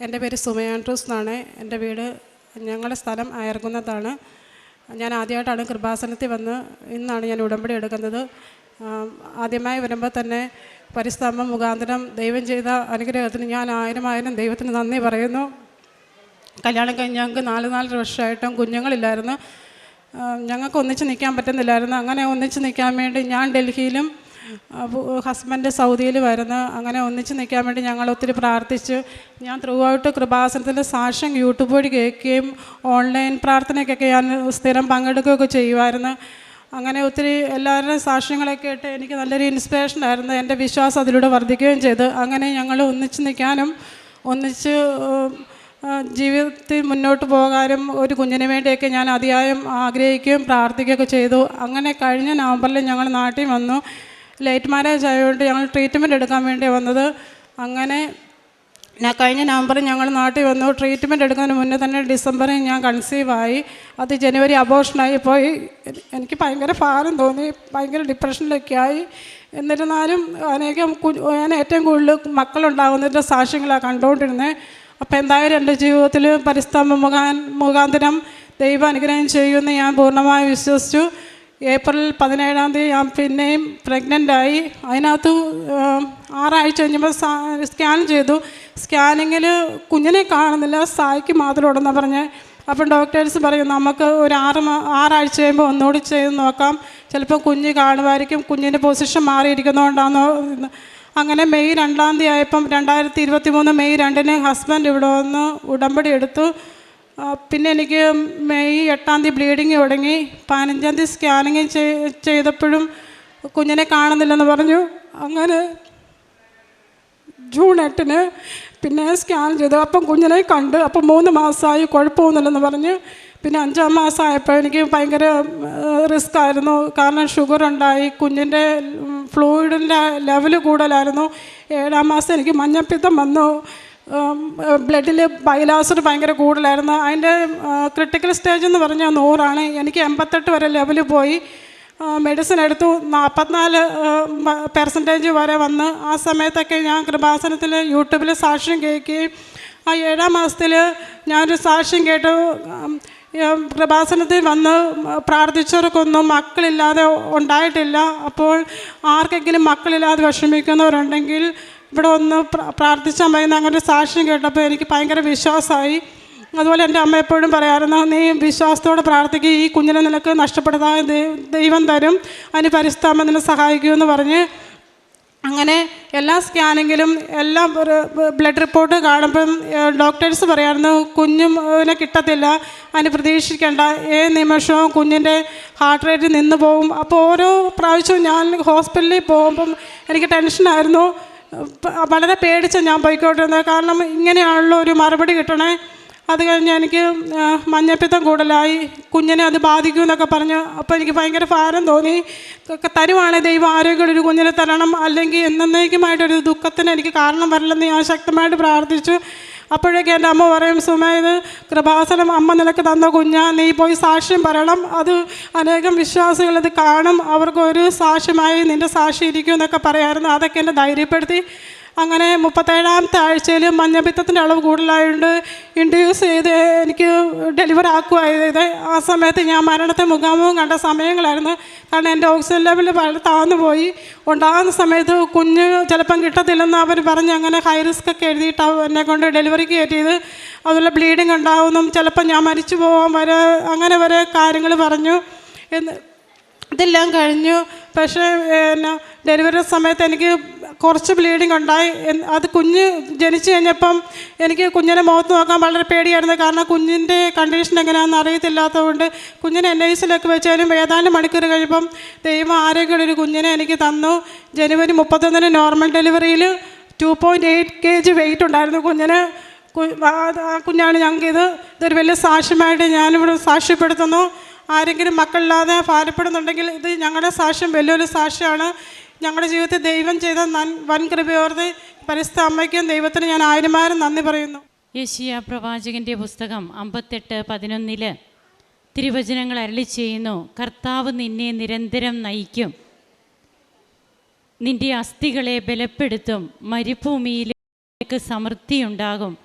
എന്റെ പേര് സുമയാൻഡ്രൂസ് എന്നാണ് എന്റെ വീട് ഞങ്ങളുടെ സ്ഥലം അയർകുന്നതാണ് ഞാൻ ആദ്യമായിട്ടാണ് കൃപാസനത്തിൽ വന്ന് ഇന്നാണ് ഞാൻ ഉടമ്പടി എടുക്കുന്നത്. ആദ്യമായി വരുമ്പോൾ തന്നെ പരിസ്തംഭം മുഖാന്തരം ദൈവം ചെയ്ത അനുഗ്രഹത്തിന് ഞാൻ ആയിരം ആയിരം ദൈവത്തിന് നന്ദി പറയുന്നു. കല്യാണം കഴിഞ്ഞ് ഞങ്ങൾക്ക് നാല് നാലര വർഷമായിട്ടും കുഞ്ഞുങ്ങളില്ലായിരുന്നു. ഞങ്ങൾക്ക് ഒന്നിച്ച് നിൽക്കാൻ പറ്റുന്നില്ലായിരുന്നു. അങ്ങനെ ഒന്നിച്ച് നിൽക്കാൻ വേണ്ടി ഞാൻ ഡൽഹിയിലും ആ, ഹസ്ബൻഡ് സൗദിയിൽ വരുന്ന. അങ്ങനെ ഒന്നിച്ച് നിൽക്കാൻ വേണ്ടി ഞങ്ങൾ ഒത്തിരി പ്രാർത്ഥിച്ചു. ഞാൻ ത്രൂ ഔട്ട് കൃപാസനത്തിന്റെ സാക്ഷ്യം യൂട്യൂബ് വഴി കേൾക്കുകയും ഓൺലൈൻ പ്രാർത്ഥനയ്ക്കൊക്കെ ഞാൻ സ്ഥിരം പങ്കെടുക്കുകയൊക്കെ ചെയ്യുമായിരുന്നു. അങ്ങനെ ഒത്തിരി എല്ലാവരുടെയും സാക്ഷ്യങ്ങളൊക്കെ കേട്ട് എനിക്ക് നല്ലൊരു ഇൻസ്പിറേഷൻ ആയിരുന്നു. എന്റെ വിശ്വാസം അതിലൂടെ വർദ്ധിക്കുകയും ചെയ്തു. അങ്ങനെ ഞങ്ങൾ ഒന്നിച്ച് നിൽക്കാനും ഒന്നിച്ച് ജീവിതത്തിൽ മുന്നോട്ട് പോകാനും ഒരു കുഞ്ഞിന് വേണ്ടിയൊക്കെ ഞാൻ അതിയായും ആഗ്രഹിക്കുകയും പ്രാർത്ഥിക്കുകയൊക്കെ ചെയ്തു. അങ്ങനെ കഴിഞ്ഞ നവംബറിൽ ഞങ്ങൾ നാട്ടിൽ വന്നു. ലേറ്റ് മാരേജ് ആയതുകൊണ്ട് ഞങ്ങൾ ട്രീറ്റ്മെന്റ് എടുക്കാൻ വേണ്ടി വന്നത്. അങ്ങനെ ഞാൻ കഴിഞ്ഞ നവംബറിൽ ഞങ്ങൾ നാട്ടിൽ വന്നു. ട്രീറ്റ്മെന്റ് എടുക്കുന്നതിന് മുന്നേ തന്നെ ഡിസംബറിൽ ഞാൻ കൺസീവ് ആയി. അത് ജനുവരി അബോഷനായി പോയി. എനിക്ക് ഭയങ്കര ഭാരം തോന്നി. ഭയങ്കര ഡിപ്രഷനിലൊക്കെ ആയി. എന്നിരുന്നാലും അനേകം ഞാൻ ഏറ്റവും കൂടുതൽ മക്കളുണ്ടാകുന്നതിന്റെ സാക്ഷ്യങ്ങളാണ് കണ്ടുകൊണ്ടിരുന്നത് അപ്പോൾ എന്തായാലും എന്റെ ജീവിതത്തിൽ പരിസ്തംഭ മുഖാൻ മുഖാന്തരം ദൈവം അനുഗ്രഹം ചെയ്യുമെന്ന് ഞാൻ പൂർണമായി വിശ്വസിച്ചു. ഏപ്രിൽ പതിനേഴാം തീയതി ഞാൻ പിന്നെയും പ്രഗ്നന്റ് ആയി. അതിനകത്ത് ആറാഴ്ച കഴിഞ്ഞപ്പോൾ സ്കാൻ ചെയ്തു. സ്കാനിങ്ങിൽ കുഞ്ഞിനെ കാണുന്നില്ല സായിക്ക് മാത്രം ഉണ്ടെന്ന് പറഞ്ഞ്. അപ്പം ഡോക്ടേഴ്സ് പറയും നമുക്ക് ഒരു ആറ് ആറാഴ്ച കഴിയുമ്പോൾ ഒന്നുകൂടി ചെയ്ത് നോക്കാം. ചിലപ്പോൾ കുഞ്ഞ് കാണുമായിരിക്കും. കുഞ്ഞിന്റെ പൊസിഷൻ മാറിയിരിക്കുന്നതുകൊണ്ടാണോ. അങ്ങനെ മെയ് രണ്ടാം തീയതി ആയപ്പം രണ്ടായിരത്തി ഇരുപത്തി മൂന്ന് മെയ് രണ്ടിന് ഹസ്ബൻഡ് ഇവിടെ വന്ന് ഉടമ്പടി എടുത്തു. പിന്നെ എനിക്ക് മെയ് എട്ടാം തീയതി ബ്ലീഡിങ് തുടങ്ങി. പതിനഞ്ചാം തീയതി സ്കാനിങ് ചെയ്തപ്പോഴും കുഞ്ഞിനെ കാണുന്നില്ലെന്ന് പറഞ്ഞു. അങ്ങനെ ജൂൺ എട്ടിന് പിന്നെ സ്കാൻ ചെയ്തു. അപ്പം കുഞ്ഞിനെ കണ്ട് അപ്പം മൂന്ന് മാസമായി കുഴപ്പമൊന്നുമില്ലെന്ന് പറഞ്ഞ്. പിന്നെ അഞ്ചാം മാസം ആയപ്പോൾ എനിക്ക് ഭയങ്കര റിസ്ക് ആയിരുന്നു. കാരണം ഷുഗർ ഉണ്ടായി. കുഞ്ഞിന്റെ ഫ്ലൂയിഡിന്റെ ലെവൽ കൂടുതലായിരുന്നു. ഏഴാം മാസം എനിക്ക് മഞ്ഞപ്പിത്തം വന്നു. ബ്ലഡിൽ ബൈലാസർ ഭയങ്കര കൂടുതലായിരുന്നു. അതിന്റെ ക്രിട്ടിക്കൽ സ്റ്റേജ് എന്ന് പറഞ്ഞാൽ നൂറാണ്. എനിക്ക് എൺപത്തെട്ട് വരെ ലെവൽ പോയി. മെഡിസിൻ എടുത്തു. നാൽപ്പത്തിനാല് പെർസെന്റേജ് വരെ വന്ന്. ആ സമയത്തൊക്കെ ഞാൻ കൃപാസനത്തിൽ യൂട്യൂബിൽ സാക്ഷ്യം കേൾക്കുകയും ആ ഏഴാം മാസത്തിൽ ഞാനൊരു സാക്ഷ്യം കേട്ടു. കൃപാസനത്തിൽ വന്ന് പ്രാർത്ഥിച്ചവർക്കൊന്നും മക്കളില്ലാതെ ഉണ്ടായിട്ടില്ല. അപ്പോൾ ആർക്കെങ്കിലും മക്കളില്ലാതെ വിഷമിക്കുന്നവരുണ്ടെങ്കിൽ ഇവിടെ ഒന്ന് പ്ര- പ്രാർത്ഥിച്ചാൽ മതി അങ്ങനെ സാക്ഷ്യം കേട്ടപ്പോൾ എനിക്ക് ഭയങ്കര വിശ്വാസമായി. അതുപോലെ എന്റെ അമ്മ എപ്പോഴും പറയാമായിരുന്നു നീ വിശ്വാസത്തോടെ പ്രാർത്ഥിക്കുക ഈ കുഞ്ഞിനെ നിനക്ക് നഷ്ടപ്പെടുത്താൻ ദൈവം തരും അതിന് പരിസ്ഥാമം നിന്നെ സഹായിക്കുമെന്ന് പറഞ്ഞ് അങ്ങനെ എല്ലാ സ്കാനിങ്ങിലും എല്ലാ ബ്ലഡ് റിപ്പോർട്ട് കാണുമ്പം ഡോക്ടേഴ്സ് പറയായിരുന്നു കുഞ്ഞിനെ കിട്ടത്തില്ല അതിന് പ്രതീക്ഷിക്കേണ്ട ഏത് നിമിഷവും കുഞ്ഞിന്റെ ഹാർട്ട് റേറ്റ് നിന്ന് പോകും. അപ്പോൾ ഓരോ പ്രാവശ്യവും ഞാൻ ഹോസ്പിറ്റലിൽ പോകുമ്പം എനിക്ക് ടെൻഷനായിരുന്നു. വളരെ പേടിച്ച് ഞാൻ പോയിക്കോട്ടിരുന്നത് കാരണം ഇങ്ങനെയാണല്ലോ ഒരു മറുപടി കിട്ടണേ. അത് കഴിഞ്ഞ് എനിക്ക് മഞ്ഞപ്പിത്തം കൂടുതലായി. കുഞ്ഞിനെ അത് ബാധിക്കും എന്നൊക്കെ പറഞ്ഞ് അപ്പോൾ എനിക്ക് ഭയങ്കര ഭാരം തോന്നി. തരുവാണെങ്കിൽ ദൈവം ആരോഗ്യമുള്ള ഒരു കുഞ്ഞിനെ തരണം. അല്ലെങ്കിൽ എന്നേക്കുമായിട്ടൊരു ദുഃഖത്തിന് എനിക്ക് കാരണം വരില്ലെന്ന് ഞാൻ ശക്തമായിട്ട് പ്രാർത്ഥിച്ചു. അപ്പോഴേക്കും എന്റെ അമ്മ പറയും സുമ ഇത് കൃപാസനം അമ്മ നിനക്ക് തന്ന കുഞ്ഞാ. നീ പോയി സാക്ഷ്യം പറയണം. അത് അനേകം വിശ്വാസികൾ ഇത് കാണും. അവർക്ക് ഒരു സാക്ഷ്യമായി നിന്റെ സാക്ഷി ഇരിക്കും എന്നൊക്കെ പറയായിരുന്നു. അതൊക്കെ എന്നെ ധൈര്യപ്പെടുത്തി. അങ്ങനെ മുപ്പത്തേഴാമത്തെ ആഴ്ചയിൽ മഞ്ഞപ്പിത്തത്തിന്റെ അളവ് കൂടുതലായതുകൊണ്ട് ഇൻഡ്യൂസ് ചെയ്ത് എനിക്ക് ഡെലിവറി ആക്കുമായത് ആ സമയത്ത് ഞാൻ മരണത്തെ മുഖാമുഖം കണ്ട സമയങ്ങളായിരുന്നു. കാരണം എന്റെ ഓക്സിജൻ ലെവൽ വളരെ താഴ്ന്നു പോയി. ഉണ്ടാകുന്ന സമയത്ത് കുഞ്ഞ് ചിലപ്പം കിട്ടത്തില്ലെന്ന് അവർ പറഞ്ഞ് അങ്ങനെ ഹൈ റിസ്ക് ഒക്കെ എഴുതിയിട്ട് എന്നെ കൊണ്ട് ഡെലിവറിക്ക് കയറ്റിയത് അതുപോലെ ബ്ലീഡിങ് ഉണ്ടാവുന്നു. ചിലപ്പം ഞാൻ മരിച്ചു പോകാൻ വരെ അങ്ങനെ വരെ കാര്യങ്ങൾ പറഞ്ഞു. എന്ന് ഇതെല്ലാം കഴിഞ്ഞു. പക്ഷേ പിന്നെ ഡെലിവറി സമയത്ത് എനിക്ക് കുറച്ച് ബ്ലീഡിങ് ഉണ്ടായി. അത് കുഞ്ഞ് ജനിച്ചു കഴിഞ്ഞപ്പം എനിക്ക് കുഞ്ഞിനെ മുഖത്ത് നോക്കാൻ വളരെ പേടിയായിരുന്നു. കാരണം കുഞ്ഞിന്റെ കണ്ടീഷൻ എങ്ങനെയാണെന്ന് അറിയത്തില്ലാത്തതുകൊണ്ട് കുഞ്ഞിനെ എൻ ഐസിലൊക്കെ വെച്ചാലും ഏതാനും മണിക്കൂർ കഴിയുമ്പം ദൈവം ആരോഗ്യമുള്ളൊരു കുഞ്ഞിനെ എനിക്ക് തന്നു. ജനുവരി മുപ്പത്തൊന്നിന് normal ഡെലിവറിയിൽ two point eight K G weight ഉണ്ടായിരുന്നു കുഞ്ഞിന്. ആ- കുഞ്ഞാണ് ഇത്. ഇതൊരു വലിയ സാക്ഷ്യമായിട്ട് ഞാനിവിടെ സാക്ഷ്യപ്പെടുത്തുന്നു. ആരെങ്കിലും മക്കളില്ലാതെ ഭാരപ്പെടുന്നുണ്ടെങ്കിൽ ഇത് ഞങ്ങളുടെ സാക്ഷ്യം വലിയൊരു സാക്ഷ്യമാണ്. ഞങ്ങളുടെ ജീവിതത്തിൽ ദൈവം ചെയ്ത നൻ വൻ കൃപയോർത്ത് പരിസ്ഥിതി അമ്മയ്ക്കും ദൈവത്തിന് ഞാൻ ആയിരമായിരം നന്ദി പറയുന്നു. യേശിയ പ്രവാചകന്റെ പുസ്തകം അമ്പത്തെട്ട് പതിനൊന്നിൽ തിരുവചനങ്ങൾ അരളി ചെയ്യുന്നു. കർത്താവ് നിന്നെ നിരന്തരം നയിക്കും. നിന്റെ അസ്ഥികളെ ബലപ്പെടുത്തും. മരുഭൂമിയിലേക്ക് സമൃദ്ധിയുണ്ടാകും.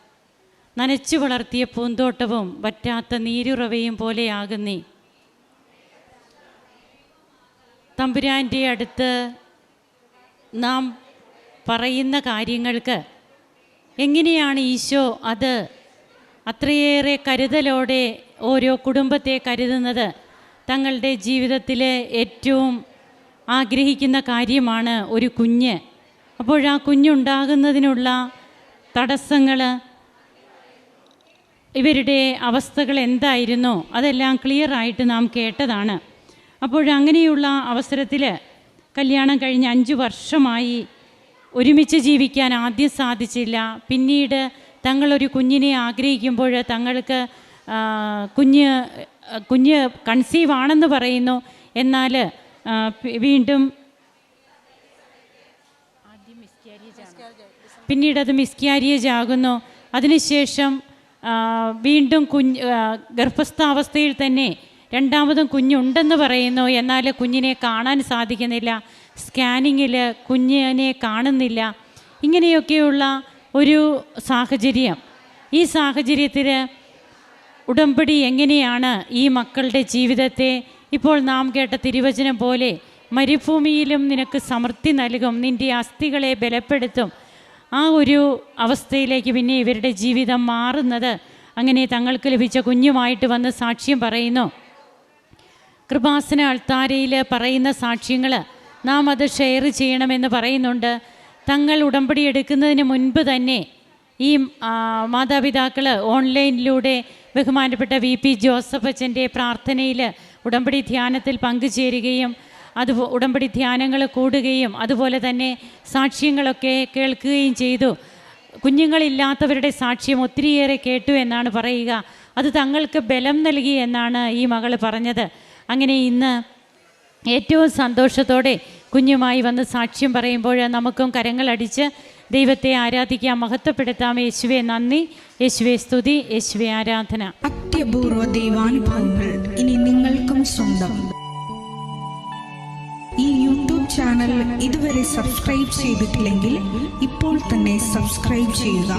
നനച്ചു വളർത്തിയ പൂന്തോട്ടവും വറ്റാത്ത നീരുറവയും പോലെയാകുന്നേ തമ്പുരാന്റെ അടുത്ത് നാം പറയുന്ന കാര്യങ്ങൾക്ക് എങ്ങനെയാണ് ഈശോ അത് അത്രയേറെ കരുതലോടെ ഓരോ കുടുംബത്തെ കരുതുന്നത്? തങ്ങളുടെ ജീവിതത്തിലെ ഏറ്റവും ആഗ്രഹിക്കുന്ന കാര്യമാണ് ഒരു കുഞ്ഞ്. അപ്പോഴാ കുഞ്ഞുണ്ടാകുന്നതിനുള്ള തടസ്സങ്ങൾ ഇവരുടെ അവസ്ഥകൾ എന്തായിരുന്നോ? അതെല്ലാം ക്ലിയറായിട്ട് നാം കേട്ടതാണ്. അപ്പോഴങ്ങനെയുള്ള അവസരത്തിൽ കല്യാണം കഴിഞ്ഞ് അഞ്ച് വർഷമായി ഒരുമിച്ച് ജീവിക്കാൻ ആദ്യം സാധിച്ചില്ല. പിന്നീട് തങ്ങളൊരു കുഞ്ഞിനെ ആഗ്രഹിക്കുമ്പോൾ തങ്ങൾക്ക് കുഞ്ഞ് കുഞ്ഞ് കൺസീവ് ആണെന്ന് പറയുന്നു. എന്നാൽ വീണ്ടും പിന്നീട് അത് മിസ്കാരിയേജ് ആകുന്നു. അതിനുശേഷം വീണ്ടും കുഞ്ഞ് ഗർഭസ്ഥാവസ്ഥയിൽ തന്നെ രണ്ടാമതും കുഞ്ഞുണ്ടെന്ന് പറയുന്നു. എന്നാൽ കുഞ്ഞിനെ കാണാൻ സാധിക്കുന്നില്ല. സ്കാനിങ്ങിൽ കുഞ്ഞിനെ കാണുന്നില്ല. ഇങ്ങനെയൊക്കെയുള്ള ഒരു സാഹചര്യം. ഈ സാഹചര്യത്തിൽ ഉടമ്പടി എങ്ങനെയാണ് ഈ മക്കളുടെ ജീവിതത്തെ? ഇപ്പോൾ നാം കേട്ട തിരുവചനം പോലെ മരുഭൂമിയിലും നിനക്ക് സമൃദ്ധി നൽകും. നിന്റെ അസ്ഥികളെ ബലപ്പെടുത്തും. ആ ഒരു അവസ്ഥയിലേക്ക് പിന്നെ ഇവരുടെ ജീവിതം മാറുന്നത്. അങ്ങനെ തങ്ങൾക്ക് ലഭിച്ച കുഞ്ഞുമായിട്ട് വന്ന് സാക്ഷ്യം പറയുന്നു. കൃപാസന അൾത്താരയിൽ പറയുന്ന സാക്ഷ്യങ്ങൾ നാം അത് ഷെയർ ചെയ്യണമെന്ന് പറയുന്നുണ്ട്. തങ്ങൾ ഉടമ്പടി എടുക്കുന്നതിന് മുൻപ് തന്നെ ഈ മാതാപിതാക്കൾ ഓൺലൈനിലൂടെ ബഹുമാനപ്പെട്ട വി പി ജോസഫ് അച്ഛന്റെ പ്രാർത്ഥനയിൽ ഉടമ്പടി ധ്യാനത്തിൽ പങ്കുചേരുകയും അത് ഉടമ്പടി ധ്യാനങ്ങൾ കൂടുകയും അതുപോലെ തന്നെ സാക്ഷ്യങ്ങളൊക്കെ കേൾക്കുകയും ചെയ്തു. കുഞ്ഞുങ്ങളില്ലാത്തവരുടെ സാക്ഷ്യം ഒത്തിരിയേറെ കേട്ടു എന്നാണ് പറയുക. അത് തങ്ങൾക്ക് ബലം നൽകി എന്നാണ് ഈ മകൾ പറഞ്ഞത്. അങ്ങനെ ഇന്ന് ഏറ്റവും സന്തോഷത്തോടെ കുഞ്ഞുമായി വന്ന് സാക്ഷ്യം പറയുമ്പോൾ നമുക്കും കരങ്ങളടിച്ച് ദൈവത്തെ ആരാധിക്കാം മഹത്വപ്പെടുത്താം. യേശുവെ നന്ദി. യേശുവെ സ്തുതി. യേശുവെ ആരാധന. അത്യപൂർവ ദൈവാനുഭവങ്ങൾ ഇനി നിങ്ങൾക്കും സ്വന്തം. ഈ യൂട്യൂബ് ചാനൽ ഇതുവരെ സബ്സ്ക്രൈബ് ചെയ്തിട്ടില്ലെങ്കിൽ ഇപ്പോൾ തന്നെ സബ്സ്ക്രൈബ് ചെയ്യുക.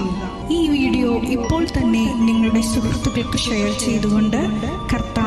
ഈ വീഡിയോ ഇപ്പോൾ തന്നെ നിങ്ങളുടെ സുഹൃത്തുക്കൾക്ക് ഷെയർ ചെയ്തുകൊണ്ട്